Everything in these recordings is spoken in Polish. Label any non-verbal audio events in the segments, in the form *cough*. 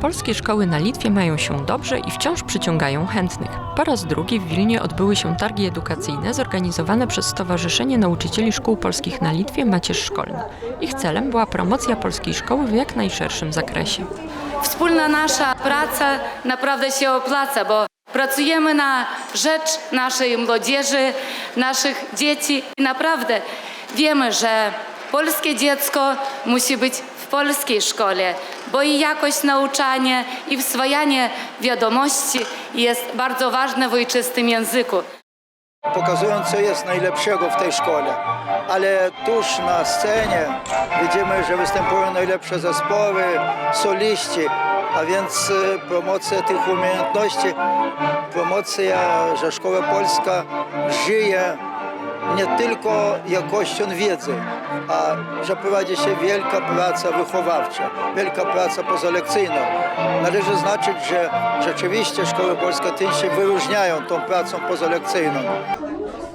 Polskie szkoły na Litwie mają się dobrze i wciąż przyciągają chętnych. Po raz drugi w Wilnie odbyły się targi edukacyjne zorganizowane przez Stowarzyszenie Nauczycieli Szkół Polskich na Litwie Macierz Szkolna. Ich celem była promocja polskiej szkoły w jak najszerszym zakresie. Wspólna nasza praca naprawdę się opłaca, bo pracujemy na rzecz naszej młodzieży, naszych dzieci i naprawdę wiemy, że polskie dziecko musi być polskiej szkole, bo i jakość nauczania i wswajanie wiadomości jest bardzo ważne w ojczystym języku. pokazują, co jest najlepszego w tej szkole. Ale tuż na scenie widzimy, że występują najlepsze zespoły, soliści, a więc y, promocja tych umiejętności, promocja, że szkoła polska żyje nie tylko jakością wiedzy, a że prowadzi się wielka praca wychowawcza, wielka praca pozalekcyjna. Należy znaczyć, że rzeczywiście szkoły polskie tym się wyróżniają tą pracą pozalekcyjną.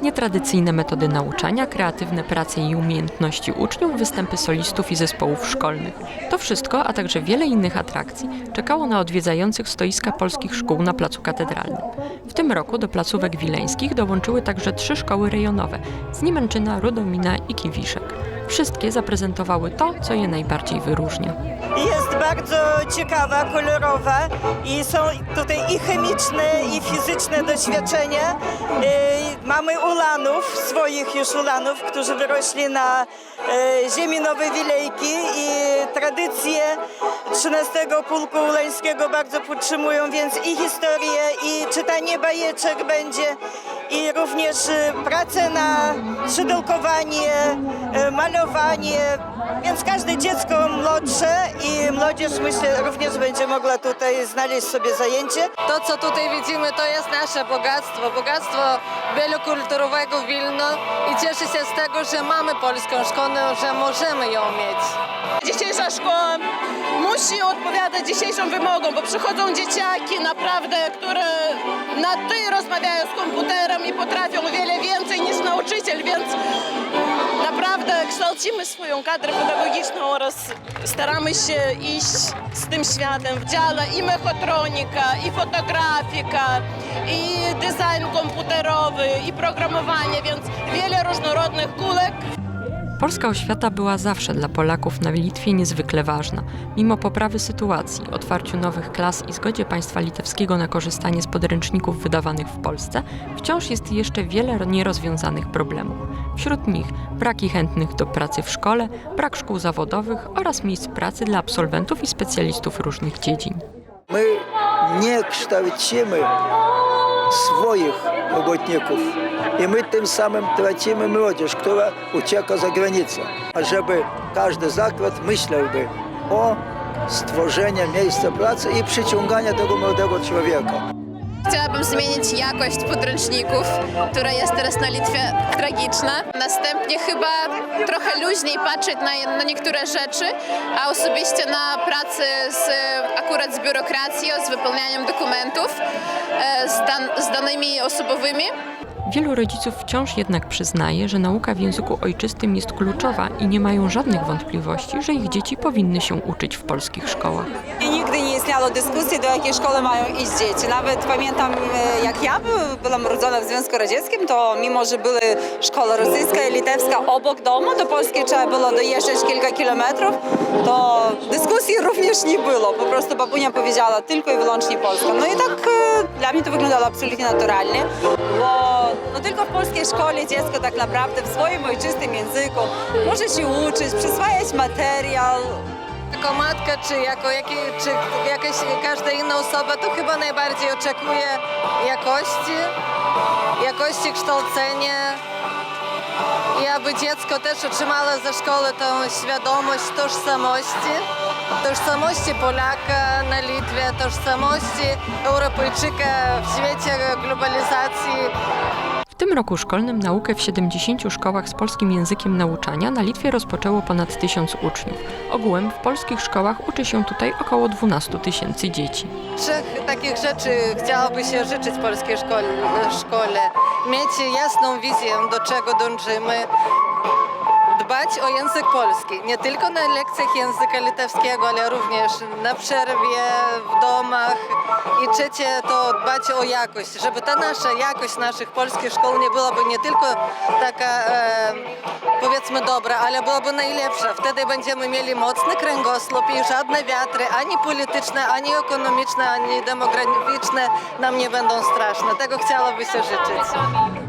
Nietradycyjne metody nauczania, kreatywne prace i umiejętności uczniów, występy solistów i zespołów szkolnych. To wszystko, a także wiele innych atrakcji czekało na odwiedzających stoiska polskich szkół na Placu Katedralnym. W tym roku do placówek wileńskich dołączyły także trzy szkoły rejonowe z Niemęczyna, Rudomina i Kiwiszek. Wszystkie zaprezentowały to, co je najbardziej wyróżnia. Bardzo ciekawa, kolorowa i są tutaj i chemiczne, i fizyczne doświadczenia. E, Mamy ulanów, swoich już ulanów, którzy wyrośli na e, ziemi Nowej Wilejki i tradycje 13 Pułku Ulańskiego bardzo podtrzymują, więc i historię, i czytanie bajeczek będzie, i również e, pracę na szydełkowanie, malowanie, więc każde dziecko młodsze i młodzież myślę również będzie mogła tutaj znaleźć sobie zajęcie. To, co tutaj widzimy, to jest nasze bogactwo, bogactwo wielokulturowego Wilno i cieszę się z tego, że mamy polską szkołę, że możemy ją mieć. Dzisiejsza szkoła musi odpowiadać dzisiejszym wymogom, bo przychodzą dzieciaki naprawdę, które na ty rozmawiają z komputerem i potrafią o wiele więcej niż nauczyciel, kształcimy swoją kadrę pedagogiczną oraz staramy się iść z tym światem w dziale i mechatronika, i fotografika, i design komputerowy, i programowanie, więc wiele różnorodnych kulek. Polska oświata była zawsze dla Polaków na Litwie niezwykle ważna. Mimo poprawy sytuacji, otwarciu nowych klas i zgodzie państwa litewskiego na korzystanie z podręczników wydawanych w Polsce, wciąż jest jeszcze wiele nierozwiązanych problemów. Wśród nich braki chętnych do pracy w szkole, brak szkół zawodowych oraz miejsc pracy dla absolwentów i specjalistów różnych dziedzin. My nie kształcimy swoich robotników i my tym samym tracimy młodzież, która ucieka za granicę. A żeby każdy zakład myślałby o stworzeniu miejsca pracy i przyciąganiu tego młodego człowieka. Chciałabym zmienić jakość podręczników, która jest teraz na Litwie tragiczna. Następnie chyba trochę luźniej patrzeć na, na niektóre rzeczy, a osobiście na pracę z, akurat z biurokracją, z wypełnianiem dokumentów, e, z, dan, z danymi osobowymi. Wielu rodziców wciąż jednak przyznaje, że nauka w języku ojczystym jest kluczowa i nie mają żadnych wątpliwości, że ich dzieci powinny się uczyć w polskich szkołach. Nigdy nie istniało dyskusji, do jakiej szkoły mają iść dzieci. Nawet pamiętam, e, jak ja by- byłam urodzona w Związku Radzieckim, to mimo, że były szkoła rosyjska i litewska obok domu, do Polski trzeba było dojeżdżać kilka kilometrów, to dyskusji *laughs* również nie było. Po prostu babunia powiedziała tylko i wyłącznie polska. No i tak e, dla mnie to wyglądało absolutnie naturalnie, bo no tylko w polskiej szkole dziecko tak naprawdę w swoim ojczystym języku może się uczyć, przyswajać materiał, Jako matka, czy jako jakie, czy jakaś każda inna osoba, to chyba najbardziej oczekuje jakości, jakości kształcenia. I aby dziecko też otrzymało ze szkoły tą świadomość tożsamości, tożsamości Polaka na Litwie, tożsamości Europejczyka w świecie globalizacji. W tym roku szkolnym naukę w 70 szkołach z polskim językiem nauczania na Litwie rozpoczęło ponad 1000 uczniów. Ogółem w polskich szkołach uczy się tutaj około 12 tysięcy dzieci. Trzech takich rzeczy chciałoby się życzyć polskiej szkole, szkole. Mieć jasną wizję, do czego dążymy, dbać o język polski. Nie tylko na lekcjach języka litewskiego, ale również na przerwie, w domach. I trzecie to dbać o jakość, żeby ta nasza jakość naszych polskich szkół nie byłaby nie tylko taka e, powiedzmy dobra, ale byłaby najlepsza. Wtedy będziemy mieli mocny kręgosłup i żadne wiatry, ani polityczne, ani ekonomiczne, ani demograficzne nam nie będą straszne. Tego chciałoby się życzyć.